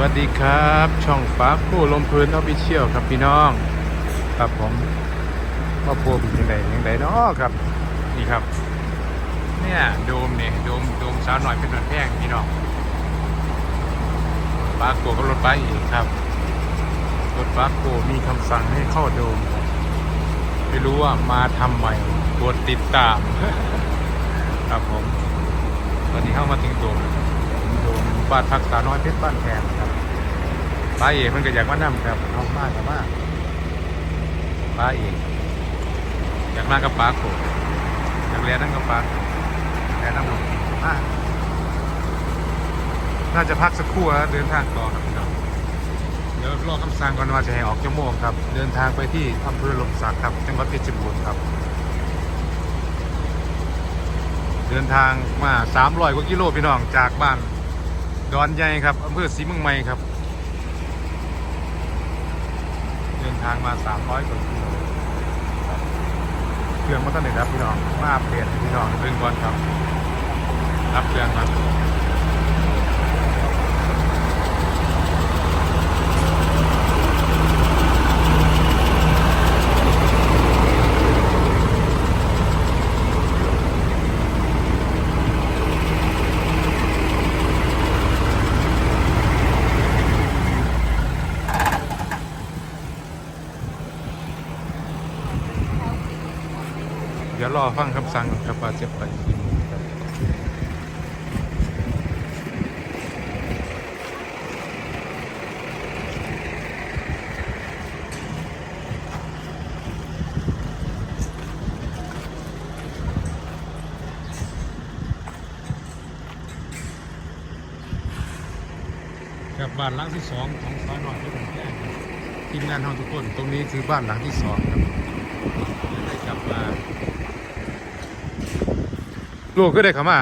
วัสดีครับ ช่องฟ้าผู้ลมพื้นออฟฟิเชียลครับพี่น้อง ครับผมว่าพวกเป็นยังไงยังไงเนาะครับ นี่ครับ เนี่ยโดมเนี่ยโดมโดมสาวหน่อยเป็นรถแพงพี่น้องปาโกก็รถไปอีกครับรถปาโกมีคำสั่งให้เข้าโดมไม่รู้ว่ามาทำใหม่กดติดตาม ครับผม ตอนนี้เข้ามาถึงโดมโดม บ้านพักสาวน้อยเพชรบ้านแพงครับป้าเอกมันก็อยากมานั่ครับเอามากกับมากป้าเอกอยากมากับป้าโกอยากเรียนนั่งกับป้าแนะนำหลวงพี่มากน่าจะพักสักครู่แล้วเดินทางต่อครับเดี๋ยวรอคำสั่งก่อนว่าจะให้ออกชั่วโมครับ เดินทางไปที่อำเภอหลมสักครับจังหวัดเพชรบูรณ์ครับ เดินทางมา300กว่ากิโลพี่น้องจากบ้าน ดอนใหญ่ครับอำเภอศรีเมืองใหม่ครับ เดินทางมา 300กว่ากิโลเครื่องมาตั้งแต่ครับพี่น้องมาเปลี่ยนพี่น้องเพิ่งก่อนครับ รับเครื่องครับ รอฟังคำสั่งก่อนครับว่าจะไปกี่โมงครับบ้านหลังที่สองของสาวหน่อยที่ผมแจ้งครับทีมงานเราทุกคน ตรงนี้คือบ้านหลังที่สองครับได้กลับมา ลูกก็ได้เข้ามา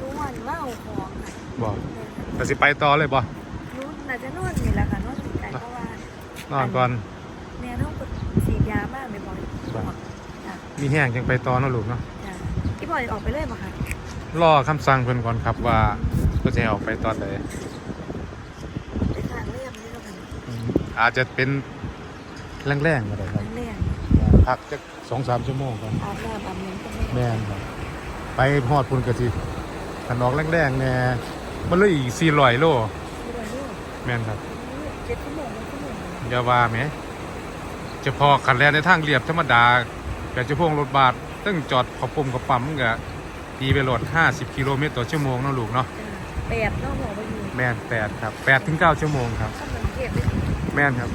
รู้วันว่าเอาของค่ะบอกแต่สิไปต่อเลยบ่รู้น่าจะนอนนี่แหละค่ะนอนสุดใจเพราะว่านอนก่อนแม่ต้องกดฉีดยามากไม่บอกจ้ะมีแห้งจังไปต่อเนาะลูกเนาะจ้ะพี่บอยออกไปเลยป่ะคะรอคำสั่งเพิ่นก่อนครับว่าก็จะให้ออกไปตอนใดไปทางเรื่องนี้แล้วกันอืมอาจจะเป็นแรงๆก็ได้ครับทางเรื่องพักจักสองสามชั่วโมงก่อนอาบน้ำอาบน้ำก็ไม่แม่นครับ ไปฮอดพุ่นกะสิขันออกแรงๆแน่มันเลยอีก400โลไม่ได้ลูกแม่นครับเจ็ดชั่วโมงแล้วชั่วโมงอย่าว่าแหมเฉพาะขันแลนในทางเรียบธรรมดาแต่จะพ่วงรถบาสตั้งจอดเขอปุ่มกับปั๊มมันก็ตีไปโหลด50 กิโลเมตรต่อชั่วโมงเนาะลูกเนาะแปดนอกหมอไปอยู่แม่น8ครับ8ถึง9ชั่วโมงครับข้ามเมืองเทพได้ถึงแม่นครับ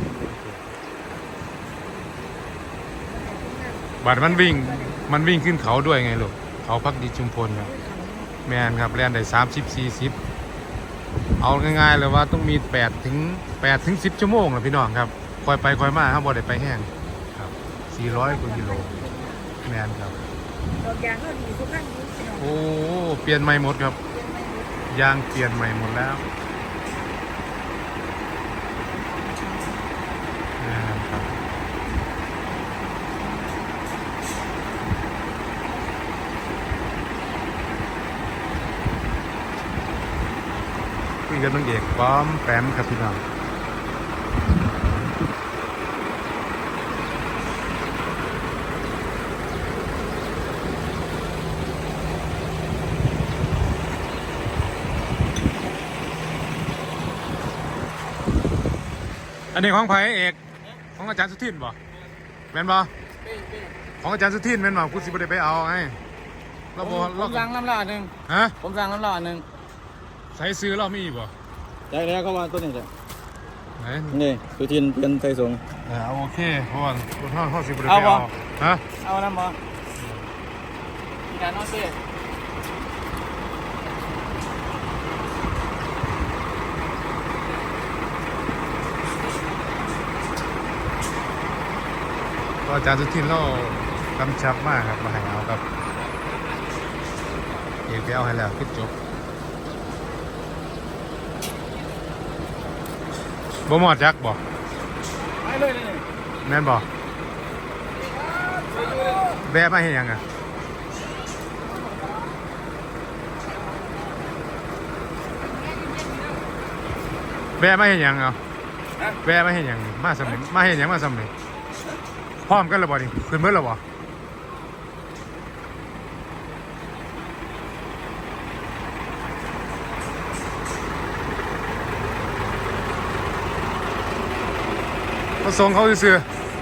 บัดมันวิ่งมันวิ่งขึ้นเขาด้วยไงลูก เขาพักดีชุมพลครับแม่นครับแล่นได้30 40เอาง่ายๆเลยว่าต้องมี8ถึง8ถึง10ชั่วโมงนะพี่น้องครับคอยไปคอยมาครับบ่ได้ไปแห้งครับ400กว่ากิโลแม่นครับดอกยางก็ดีทุกขั้นทุกสิ่งโอ้เปลี่ยนใหม่หมดครับยางเปลี่ยนใหม่หมดแล้วนะครับ คุยกับน้องเอกป้อมแปมครับพี่น้องอันนี้ของไผเอก ของอาจารย์สุทินบ่แม่นบ่ของอาจารย์สุทินแม่นบ่กูสิบได้ไปเอาไงเราบ่ผเรามสั่งน้ำลาดหนึ่งฮะผมสั่งน้ำลาดหนึ่งใส่ซื้อเรามีบ่ ได้แล้วก็ว่าตัวนี้จ้ะไหนนี่สุทินเป็นไทยสงฆ์อ่าโอเคเพราะว่าเฮาเฮาสิบ่ได้เอาไปบ่เอาฮะเอาน้ำมามีการนอนเต้ก็อาจารย์สุทินเรากำชับมากครับมาให้เอาครับเอกไปเอาให้แล้วคือจบ บ่หมอดจักบ่ไปเลยเลยแม่นบ่แบะมาเฮ็ดหยังอะแวะมาเห็นยังเอาฮะแวะมาเห็นยังมาสำเร็จมาเห็นยังมาสำเร็จพร้อมกันแล้วบ่นี่ขึ้นเมื่อแล้วบ่ มาส่งเขาซื้อ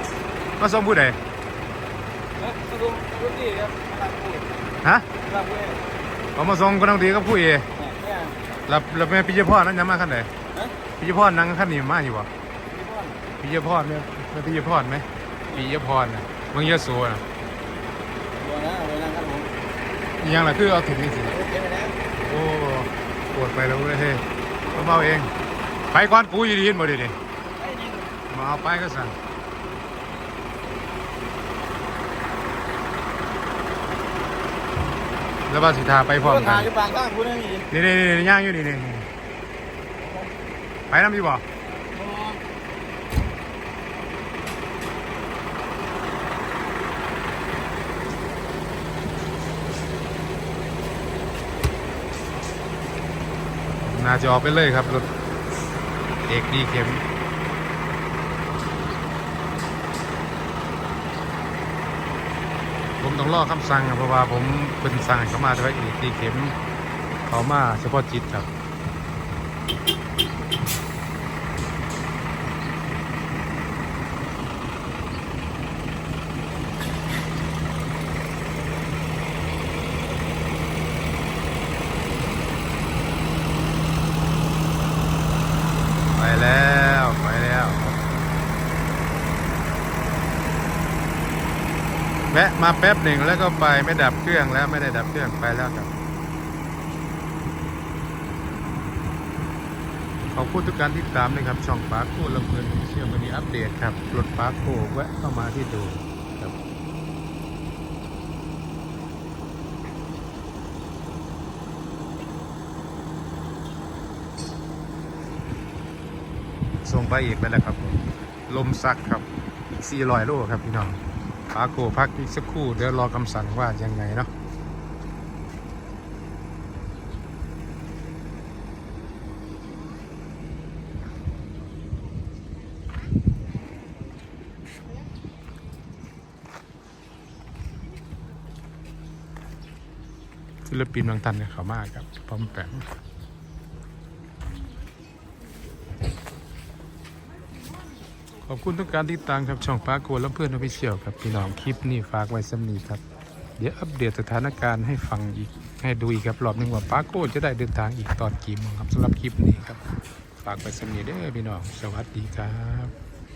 ๆมาส่งผู้ใดเอ๊ะมาดูรถนี่ครับมาลังพูดฮะมาลังเว้ยเขามาส่งก็ต้องดีกับผู้เอเนี่ยเนี่ยรับรับแม่ปิยพรนั่นยังมาขั้นไหนฮะปิยพรนั่งขั้นนี้มาอยู่บ่พี่พ่อนปิยพรเนี่ยแม่ปิยพรไหมปิยพรนะเมืองยะโสนะตัวนะเอาไว้นั่งครับผมอีหยังล่ะคือเอาถึงนี่สิโอเคไหมนะโอ้ปวดไปแล้วเว้ยเฮ้ยผมเอาเองไปก่อนปูอยู่ดีเห็นบ่ดิดิไอ้นี่ มาเอาไปก็สั่งแล้วบาสิทาไปพร้อมรถกัทานงอยู่ปางข้างคุณนี่มีนี่นี่นี่ย่างอยู่นี่นี่ไปน้ำดีบ่น่าจะออกไปเลยครับรถเอกดีเข็ม ผม ต้องรอคำสั่งครับเพราะว่าผมเป็นสั่งเขามาแต่ว่าเอกดีเข็มเขามาเฉพาะจิตครับ ไปแล้วไปแล้ว แวะมาแป๊บหนึ่งแล้วก็ไปไม่ดับเครื่องแล้วไม่ได้ดับเครื่องไปแล้วครับขอบคุณทุกการติดตามนะครับ ช่องปาร์คโคลำเพลินเชื่อวันนี้อัปเดตครับรถปาร์คโคแวะเข้ามาที่ดูครับส่งไปอีกไปแล้วครับ ลมซักครับ400โลครับพี่น้อง ปาร์คโคพักอีกสักครู่ เดี๋ยวรอคำสั่งว่ายังไงเนาะศิลปินบางท่านเนี่ยเขามากครับพร้อมแปง ขอบคุณทุกการติดตามครับช่องฟ้าโกและเพื่อนอภิเชียวครับพี่น้องคลิปนี้ฝากไว้สำนีครับ เดี๋ยวอัปเดตสถานการณ์ให้ฟังอีกให้ดูอีกครับรอบหนึ่งว่าฟ้าโกจะได้เดินทางอีกตอนกี่โมงครับสำหรับคลิปนี้ครับ ฝากไว้สำนีเด้อพี่น้องสวัสดีครับ